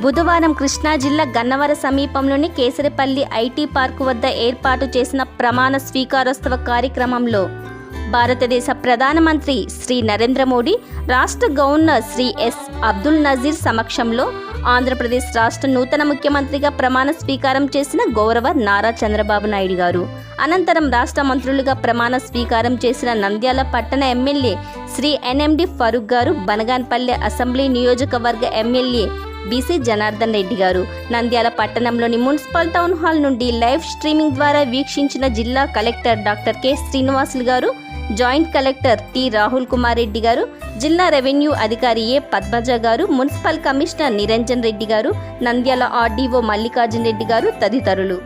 బుధవారం కృష్ణా జిల్లా గన్నవర సమీపంలోని కేసరిపల్లి ఐటీ పార్కు వద్ద ఏర్పాటు చేసిన ప్రమాణ స్వీకారోత్సవ కార్యక్రమంలో భారతదేశ ప్రధానమంత్రి శ్రీ నరేంద్ర మోడీ రాష్ట్ర గవర్నర్ శ్రీ ఎస్ అబ్దుల్ నజీర్ సమక్షంలో ఆంధ్రప్రదేశ్ రాష్ట్ర నూతన ముఖ్యమంత్రిగా ప్రమాణ స్వీకారం చేసిన గౌరవ నారా చంద్రబాబు నాయుడు గారు. అనంతరం రాష్ట్ర మంత్రులుగా ప్రమాణ స్వీకారం చేసిన నంద్యాల పట్టణ MLA Shri N M D Farooq garu Banaganapalle assembly నియోజకవర్గ MLA B C Janardhan Reddy garu. Nandyal పట్టణంలోని మున్సిపల్ టౌన్ హాల్ నుండి లైవ్ స్ట్రీమింగ్ ద్వారా వీక్షించిన జిల్లా collector doctor K Srinivasulu garu joint collector T Rahul Kumar Reddy garu జిల్లా revenue అధికారి ఏ పద్మజ గారు municipal commissioner Niranjan Reddy garu Nandyal RDO Mallikarjun Reddy గారు తదితరులు.